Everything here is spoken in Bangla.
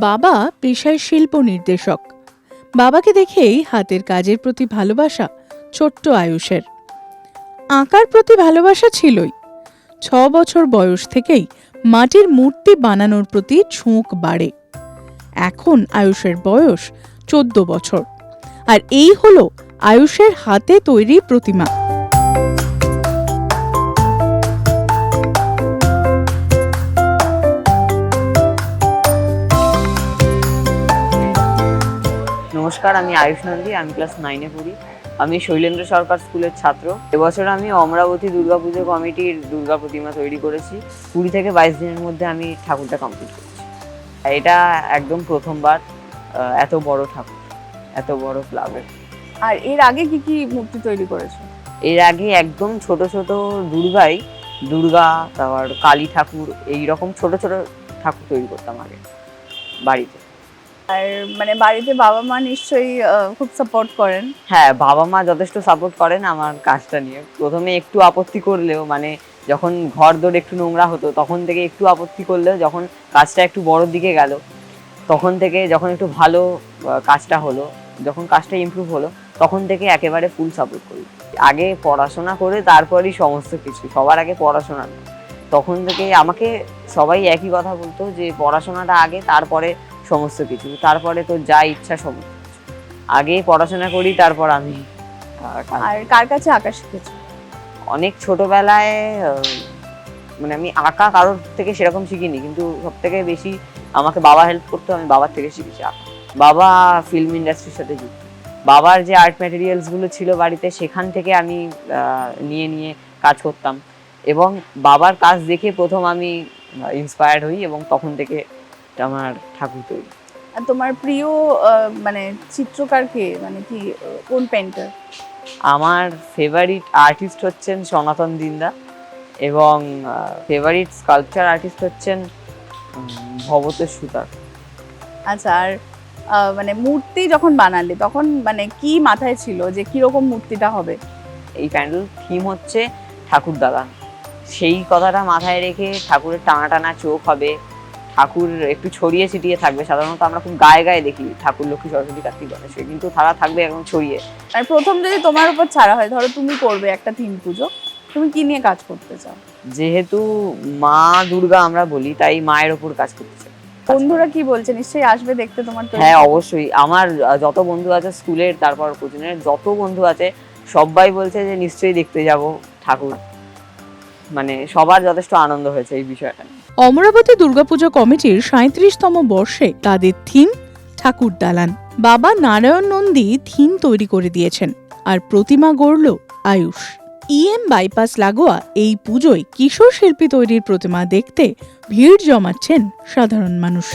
বাবা পেশায় শিল্প নির্দেশক। বাবাকে দেখেই হাতের কাজের প্রতি ভালোবাসা ছোট্ট আয়ুষের। আঁকার প্রতি ভালোবাসা ছিলই। ছ বছর বয়স থেকেই মাটির মূর্তি বানানোর প্রতি ঝোঁক বাড়ে। এখন আয়ুষের বয়স চোদ্দ বছর। আর এই হলো আয়ুষের হাতে তৈরি প্রতিমা। নমস্কার আমি আয়ুষ নন্দী আমি ক্লাস নাইনে পড়ি। আমি শৈলেন্দ্র সরকার স্কুলের ছাত্র। এবছর আমি অমরাবতী দুর্গাপুজো কমিটির দুর্গা প্রতিমা তৈরি করেছি। কুড়ি থেকে বাইশ দিনের মধ্যে আমি ঠাকুরটা কমপ্লিট করেছি। এটা একদম প্রথমবার এত বড় ঠাকুর এত বড় ক্লাবের আর এর আগে কি কি মূর্তি তৈরি করেছ? এর আগে একদম ছোট ছোট দুর্গাই দুর্গা তারপর কালী ঠাকুর এই রকম ছোট ছোট ঠাকুর তৈরি করতাম আগে বাড়িতে। আর মানে বাড়িতে বাবা মা নিশ্চয়ই খুব সাপোর্ট করেন। হ্যাঁ বাবা মা যথেষ্ট সাপোর্ট করেন আমার কাজটা নিয়ে। প্রথমে একটু আপত্তি করলেও মানে যখন ঘর দৌড় একটু নোংরা হতো, তখন থেকে একটু আপত্তি করলেও, যখন কাজটা একটু বড়োর দিকে গেল, তখন থেকে যখন একটু ভালো কাজটা হলো, যখন কাজটা ইমপ্রুভ হলো, তখন থেকে একেবারে ফুল সাপোর্ট করি। আগে পড়াশোনা করে তারপরই সমস্ত কিছু, সবার আগে পড়াশোনা। তখন থেকে আমাকে সবাই একই কথা বলতো যে, পড়াশোনাটা আগে, তারপরে সমস্ত কিছু। তারপরে তো যা ইচ্ছা কিছু। আগে পড়াশোনা করি তারপর আমি আর কার। কাছে আঁকা শিখেছি? অনেক ছোটবেলায় মানে আমি আঁকা কারোর থেকে সেরকম শিখিনি কিন্তু সব থেকে বেশি আমাকে বাবা হেল্প করতো আমি বাবার থেকে শিখেছি আঁকা। বাবা ফিল্ম ইন্ডাস্ট্রির সাথে যুক্ত। বাবার যে আর্ট ম্যাটেরিয়ালসগুলো ছিল বাড়িতে সেখান থেকে আমি নিয়ে নিয়ে কাজ করতাম। এবং বাবার কাজ দেখে প্রথম আমি ইন্সপায়ার্ড হই এবং তখন থেকে আমার ঠাকুর তৈরি আর তোমার প্রিয় মানে চিত্রকার কে? মানে কি কোন পেন্টার আমার ফেভারিট আর্টিস্ট হচ্ছেন সনাতন দিন্দা এবং ফেভারিট স্কাল্পচার আর্টিস্ট হচ্ছেন উম, ভবতোষ সুতার আচ্ছা আর মানে মূর্তি যখন বানালে তখন মানে কি মাথায় ছিল যে কীরকম মূর্তিটা হবে? এই প্যান্ডেল থিম হচ্ছে ঠাকুর দাদা সেই কথাটা মাথায় রেখে ঠাকুরের টানা টানা চোখ হবে। ঠাকুর একটু ছড়িয়ে ছিটিয়ে থাকবে। সাধারণত আমরা খুব গায়ে গায়ে দেখি ঠাকুর লক্ষ্মী সরস্বতী কার্তিক গণেশ। কিন্তু তারা থাকবে একদম ছড়িয়ে। আর প্রথম যদি তোমার উপর ছাড়া হয় ধরো তুমি করবে একটা থিম পুজো তুমি কি নিয়ে কাজ করতে চাও? যেহেতু মা দুর্গা আমরা বলি তাই মায়ের ওপর কাজ করতে চাই। বন্ধুরা কি বলছে? নিশ্চয়ই আসবে দেখতে তোমার হ্যাঁ অবশ্যই। আমার যত বন্ধু আছে স্কুলের তারপর কোচিংয়ের যত বন্ধু আছে সবাই বলছে যে নিশ্চয়ই দেখতে যাব ঠাকুর। মানে সবার যথেষ্ট আনন্দ হয়েছে এই বিষয়টা। অমরাবতী দুর্গাপুজো কমিটির সাঁত্রিশতম বর্ষে তাদের থিম ঠাকুর দালান। বাবা নারায়ণ নন্দী থিম তৈরি করে দিয়েছেন আর প্রতিমা গড়ল আয়ুষ। ইএম বাইপাস লাগোয়া এই পুজোয় কিশোর শিল্পী তৈরির প্রতিমা দেখতে ভিড় জমাচ্ছেন সাধারণ মানুষ।